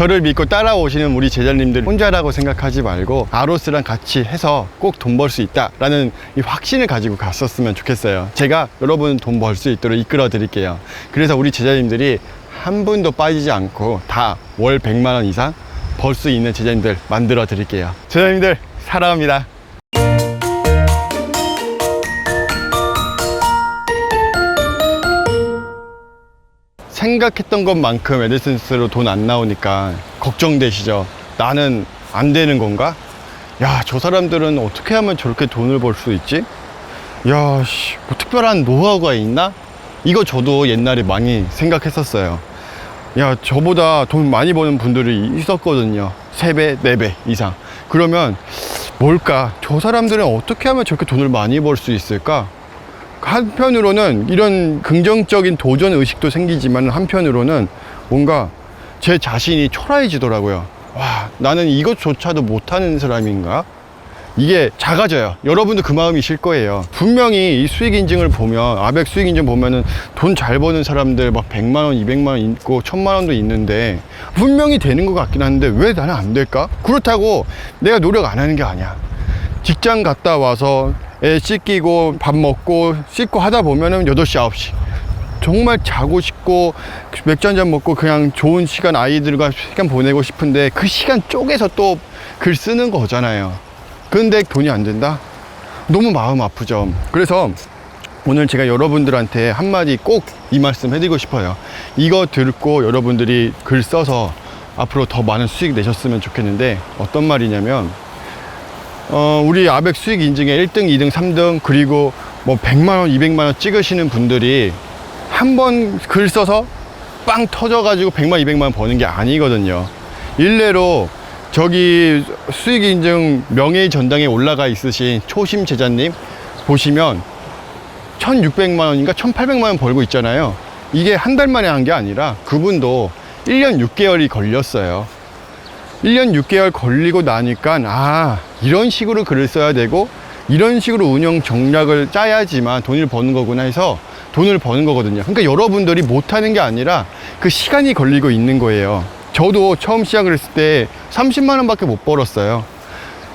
저를 믿고 따라오시는 우리 제자님들 혼자라고 생각하지 말고 아로스랑 같이 해서 꼭 돈 벌 수 있다라는 이 확신을 가지고 갔었으면 좋겠어요. 제가 여러분 돈 벌 수 있도록 이끌어 드릴게요. 그래서 우리 제자님들이 한 분도 빠지지 않고 다 월 100만 원 이상 벌 수 있는 제자님들 만들어 드릴게요. 제자님들 사랑합니다. 생각했던 것만큼 에드센스로 돈 안 나오니까 걱정되시죠? 나는 안 되는 건가? 야, 저 사람들은 어떻게 하면 저렇게 돈을 벌 수 있지? 야, 씨, 뭐 특별한 노하우가 있나? 이거 저도 옛날에 많이 생각했었어요. 야, 저보다 돈 많이 버는 분들이 있었거든요. 3배, 4배 이상. 그러면 뭘까? 저 사람들은 어떻게 하면 저렇게 돈을 많이 벌 수 있을까? 한편으로는 이런 긍정적인 도전 의식도 생기지만 한편으로는 뭔가 제 자신이 초라해지더라고요. 와, 나는 이것조차도 못하는 사람인가? 이게 작아져요. 여러분도 그 마음이실 거예요. 분명히 이 수익 인증을 보면, 아벡 수익 인증 보면은 돈 잘 버는 사람들 막 100만 원, 200만 원 있고, 1000만 원도 있는데, 분명히 되는 것 같긴 한데, 왜 나는 안 될까? 그렇다고 내가 노력 안 하는 게 아니야. 직장 갔다 와서 애 씻기고 밥 먹고 씻고 하다 보면은 8시, 9시. 정말 자고 싶고 맥주 한 잔 먹고 그냥 좋은 시간 아이들과 시간 보내고 싶은데 그 시간 쪼개서 또 글 쓰는 거잖아요. 근데 돈이 안 된다? 너무 마음 아프죠. 그래서 오늘 제가 여러분들한테 한마디 꼭 이 말씀 해드리고 싶어요. 이거 듣고 여러분들이 글 써서 앞으로 더 많은 수익 내셨으면 좋겠는데 어떤 말이냐면 어, 우리 아벡 수익 인증에 1등, 2등, 3등, 그리고 뭐 100만 원, 200만 원 찍으시는 분들이 한 번 글 써서 빵 터져 가지고 100만, 200만 원 버는 게 아니거든요. 일례로 저기 수익 인증 명예 전당에 올라가 있으신 초심 제자님 보시면 1600만 원인가 1800만 원 벌고 있잖아요. 이게 한 달 만에 한 게 아니라 그분도 1년 6개월이 걸렸어요. 1년 6개월 걸리고 나니까 아 이런 식으로 글을 써야 되고 이런 식으로 운영 전략을 짜야지만 돈을 버는 거구나 해서 돈을 버는 거거든요. 그러니까 여러분들이 못하는 게 아니라 그 시간이 걸리고 있는 거예요. 저도 처음 시작을 했을 때 30만 원밖에 못 벌었어요.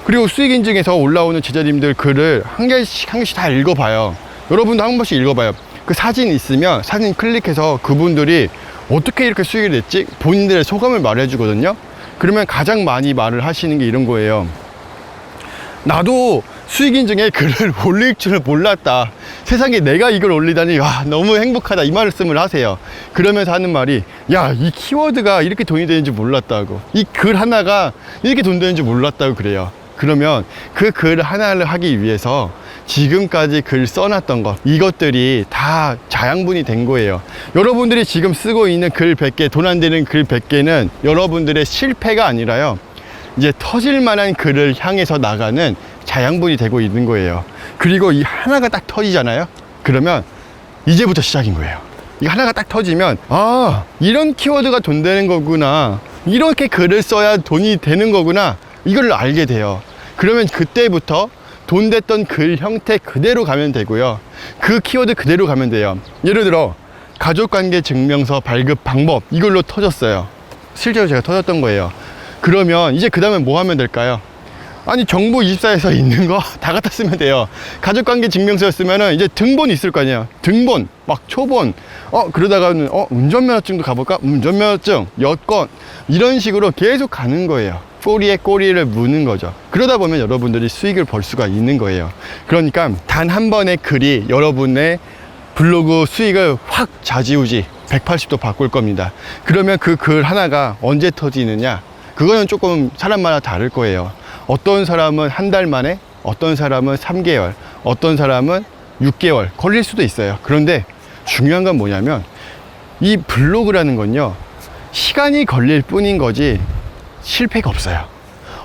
그리고 수익 인증에서 올라오는 제자님들 글을 한 개씩 한 개씩 다 읽어봐요. 여러분도 한 번씩 읽어봐요. 그 사진 있으면 사진 클릭해서 그분들이 어떻게 이렇게 수익을 냈지? 본인들의 소감을 말해주거든요 그러면 가장 많이 말을 하시는 게 이런 거예요. 나도 수익 인증에 글을 올릴 줄을 몰랐다. 세상에 내가 이걸 올리다니 와 너무 행복하다 이 말씀을 하세요. 그러면서 하는 말이 야 이 키워드가 이렇게 돈이 되는 줄 몰랐다고 이 글 하나가 이렇게 돈 되는 줄 몰랐다고 그래요. 그러면 그 글 하나를 하기 위해서 지금까지 글 써놨던 것 이것들이 다 자양분이 된 거예요. 여러분들이 지금 쓰고 있는 글 100개 돈 안 되는 글 100개는 여러분들의 실패가 아니라요. 이제 터질 만한 글을 향해서 나가는 자양분이 되고 있는 거예요. 그리고 이 하나가 딱 터지잖아요? 그러면 이제부터 시작인 거예요. 이 하나가 딱 터지면 아 이런 키워드가 돈 되는 거구나. 이렇게 글을 써야 돈이 되는 거구나. 이걸 알게 돼요. 그러면 그때부터 돈 됐던 글 형태 그대로 가면 되고요. 그 키워드 그대로 가면 돼요. 예를 들어 가족관계 증명서 발급 방법 이걸로 터졌어요. 실제로 제가 터졌던 거예요. 그러면 이제 그 다음에 뭐 하면 될까요? 아니 정부 24에서 있는 거 다 갖다 쓰면 돼요. 가족관계 증명서였으면은 이제 등본 있을 거 아니에요. 등본, 막 초본. 어 그러다가는 어 운전면허증도 가볼까? 운전면허증, 여권 이런 식으로 계속 가는 거예요. 꼬리에 꼬리를 무는 거죠. 그러다 보면 여러분들이 수익을 벌 수가 있는 거예요. 그러니까 단 한 번의 글이 여러분의 블로그 수익을 확 좌지우지 180도 바꿀 겁니다. 그러면 그 글 하나가 언제 터지느냐? 그거는 조금 사람마다 다를 거예요. 어떤 사람은 한 달 만에, 어떤 사람은 3개월, 어떤 사람은 6개월 걸릴 수도 있어요. 그런데 중요한 건 뭐냐면 이 블로그라는 건요, 시간이 걸릴 뿐인 거지 실패가 없어요.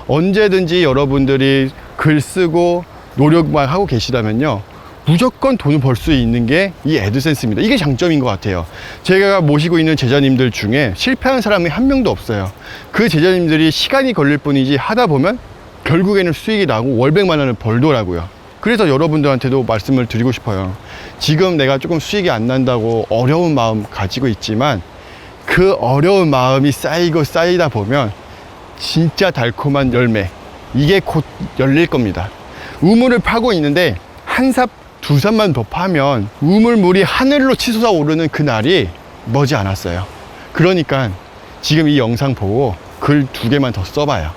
언제든지 여러분들이 글 쓰고 노력만 하고 계시다면요. 무조건 돈을 벌 수 있는 게이 애드센스입니다. 이게 장점인 것 같아요. 제가 모시고 있는 제자님들 중에 실패한 사람이 한 명도 없어요. 그 제자님들이 시간이 걸릴 뿐이지 하다 보면 결국에는 수익이 나고 월백만 원을 벌더라고요. 그래서 여러분들한테도 말씀을 드리고 싶어요. 지금 내가 조금 수익이 안 난다고 어려운 마음 가지고 있지만 그 어려운 마음이 쌓이고 쌓이다 보면 진짜 달콤한 열매 이게 곧 열릴 겁니다. 우물을 파고 있는데 한 삽, 두 삽만 더 파면 우물물이 하늘로 치솟아 오르는 그날이 머지 않았어요. 그러니까 지금 이 영상 보고 글 두 개만 더 써봐요.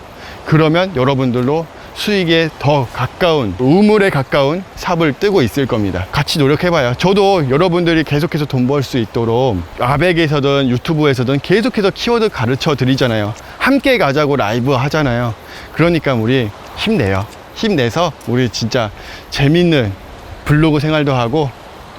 그러면 여러분들도 수익에 더 가까운 우물에 가까운 삽을 뜨고 있을 겁니다. 같이 노력해봐요. 저도 여러분들이 계속해서 돈 벌 수 있도록 아백에서든 유튜브에서든 계속해서 키워드 가르쳐 드리잖아요. 함께 가자고 라이브 하잖아요. 그러니까 우리 힘내요. 힘내서 우리 진짜 재밌는 블로그 생활도 하고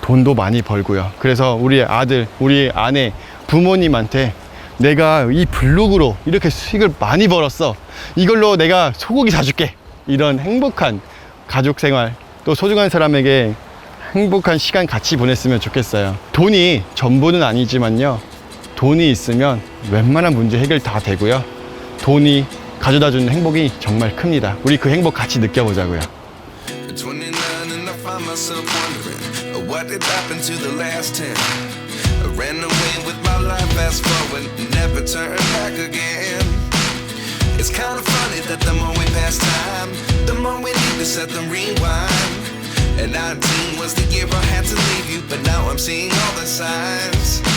돈도 많이 벌고요. 그래서 우리 아들, 우리 아내, 부모님한테 내가 이 블로그로 이렇게 수익을 많이 벌었어. 이걸로 내가 소고기 사줄게. 이런 행복한 가족 생활, 또 소중한 사람에게 행복한 시간 같이 보냈으면 좋겠어요. 돈이 전부는 아니지만요. 돈이 있으면 웬만한 문제 해결 다 되고요. 돈이 가져다 주는 행복이 정말 큽니다. 우리 그 행복 같이 느껴보자고요. 29 and I find myself wondering uh, what did happen to the last 10. I ran away with my life, fast forward, never turn back again. It's kind of funny that the more set the rewind. And 19 was the year I had to leave you, but now I'm seeing all the signs.